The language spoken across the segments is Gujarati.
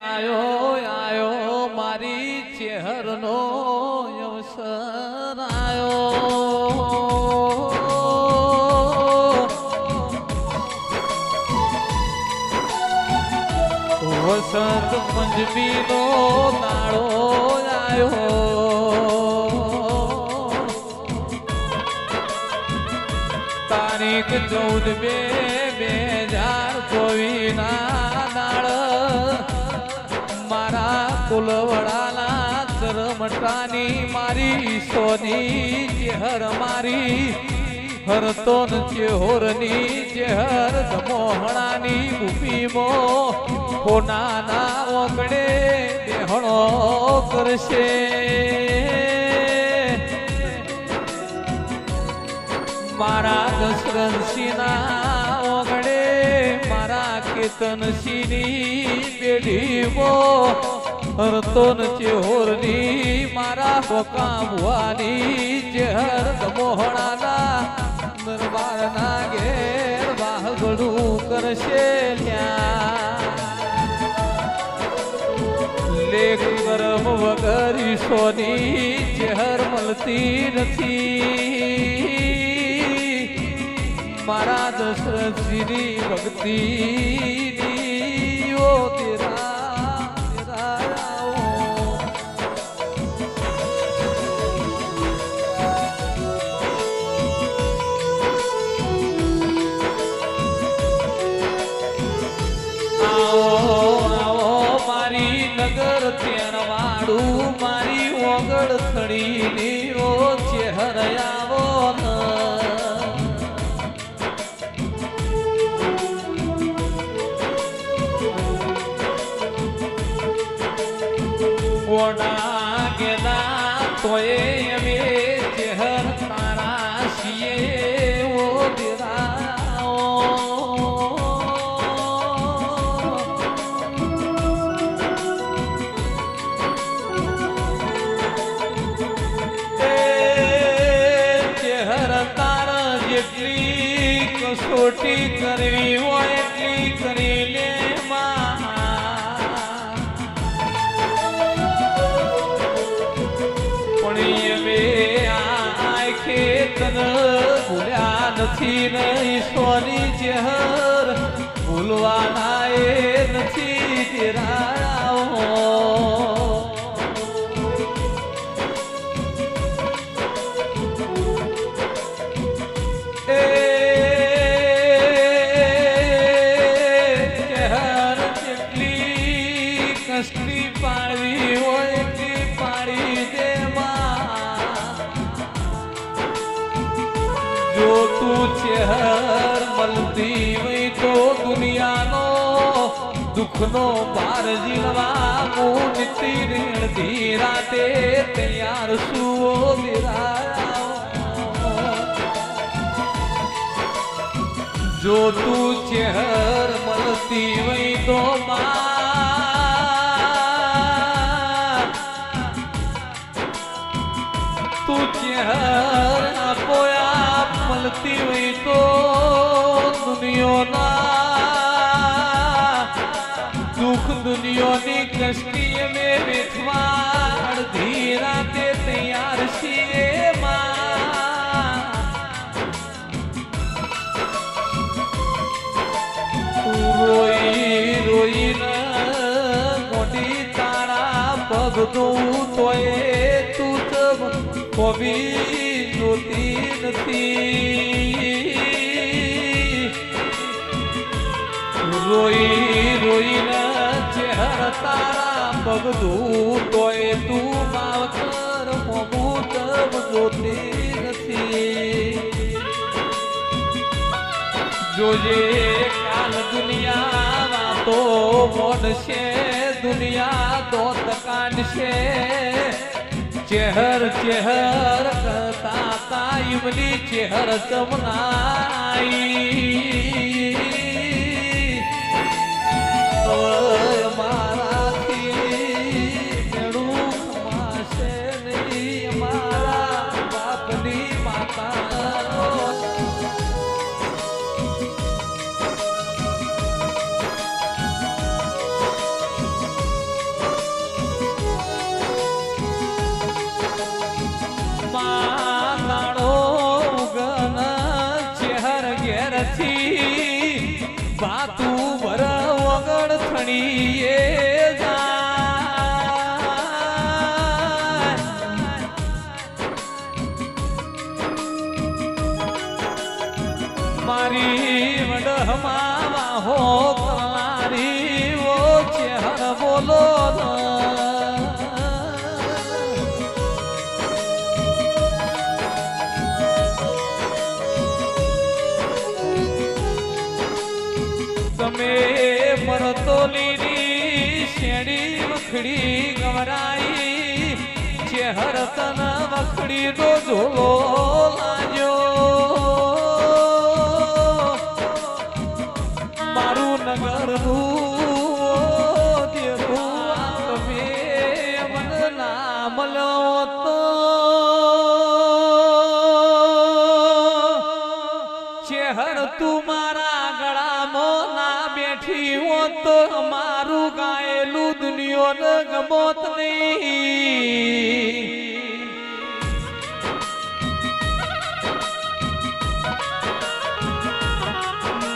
આયો આયો, મારી ચહેરનો અવસર આયો. વસંત પંચમીનો નાળો આયો. તારીખ ચૌદ બે બે હજાર ચોવીસ ના ચરમટાની મારી સોની, ચેહર મારી. હરતો ચેહોરની ચેહર મોહણાની ભૂમિમો કોનાના ઓગણે દેહણો કરશે. મારા દશરથસિંહના ઓગણે મારા કેતનસિંહની પેઢીમો હરતોન ચેહોરની મારા હોકા ભુવાની ચેહર મોહણાના દરબારના ઘેર વાહગડું કરશે લ્યા લેખ કરમ વગર ઈશોની ચહેર મળતી નથી. મારા દશરથજીની ભક્તિની ઓના ગેલા તોય અમે ચહેર તારા છીએ ઓ ચેહર તારા જેટલી કસોટી કરવી હોય એટલી કરી નથી ને ઈશ્વરની ચહેર ભૂલવાના એ નથી તેરાઓ ચહેર જેટલી કષ્ટી પાડવી હોય એટલી પાડી દે માં. જો તું ચહેર મળતી હોય તો દુનિયાનો દુઃખનો પાર ઝીલવા હું નીતિ રેણથી રાતે તૈયાર સુવો દિરાયા જો તું ચહેર મળતી હોય તો માં દુનિયોના દુઃખ દુનિયોની દ્રષ્ટિએ મે વેઠવા અડધી રાતે તૈયાર છીએ માં. રોઈ મોટી તારા પગ તું તોય તું તમ કોબી જોતી નથી. રોઈ રોઈને ચહેર તારા પગ તું તોય તું માવતર મોમું તમ જોતી નથી. જોજે કાલ દુનિયા વાતો મોડશે, દુનિયા દોત કાઢશે. ચેહર ચેહર કરતા કાયમની ચેહર ચમનાઈ. बातों ચેહર તન વખડી નો ચેહર તું મારા ગળામાં ના બેઠી તો મારું ગાયેલું દુનિયો ન ગમોત નહીં.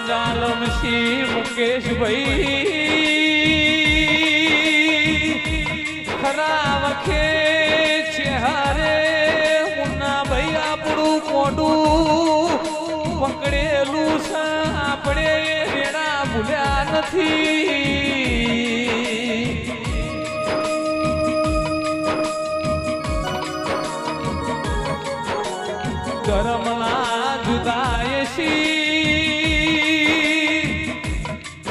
જાલમસિંહ મુકેશભાઈ. નથી. ધર્મના જુદાયસી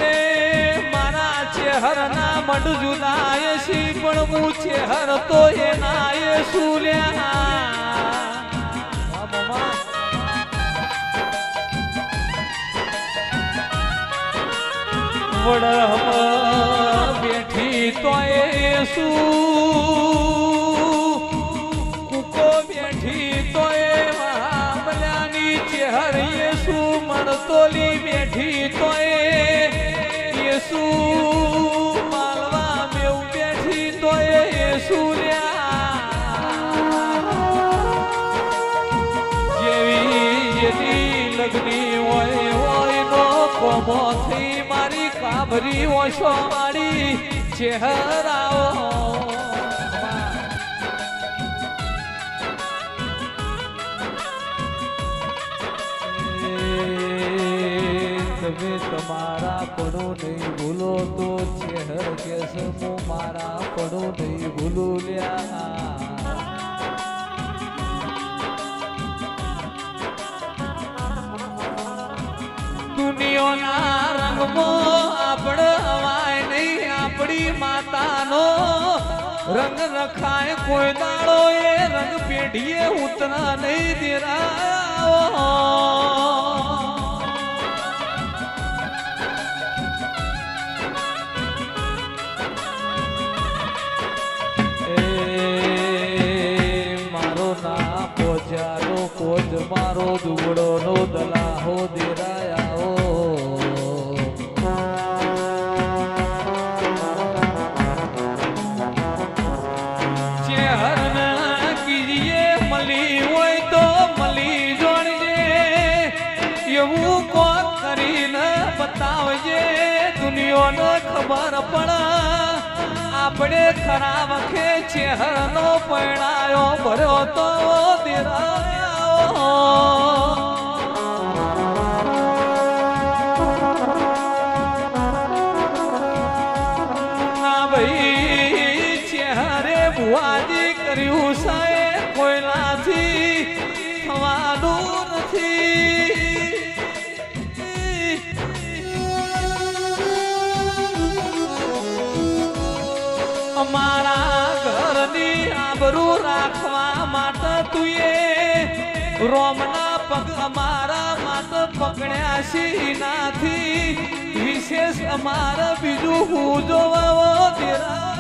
એ મારા ચેહરના મંડ જુદાયસી પણ હું ચહેર તો એના એ સુલ્યા વડમાં બેઠી તો એ શું? કુકો બેઠી તો એ મહાબલાની ચેહર સુ મણતોલી બેઠી તો એ માલવા મેવ બેઠી તો એ જેવી જેની લગ્ની હોય હોય નો કોમો ઓછો મારી ચહેરાઓ તમે તમારા પડો નહીં ભૂલો તો ચહેર કેસ હું મારા પડો નહીં ભૂલો લ્યા. દુનિયાના રંગમાં રંગ રખાય કોઈ દાડો એ રંગ પેઢીએ ઉતરા નહીં દેરાયો એ મારો દુગડો નો દલાહો દેરાયાઓ એવું કોક કરીને બતાવજે? દુનિયાને ખબર પડે. આપણે ખરા વખે ચેહરનો પરણાયો ભર્યો તો દેરાયો. અમારા ઘરની આબરૂ રાખવા માટે તુએ રોમના પગ અમારા માટે પકડ્યા છે નાથી? વિશેષ અમારા બીજું હું જોવા તેરા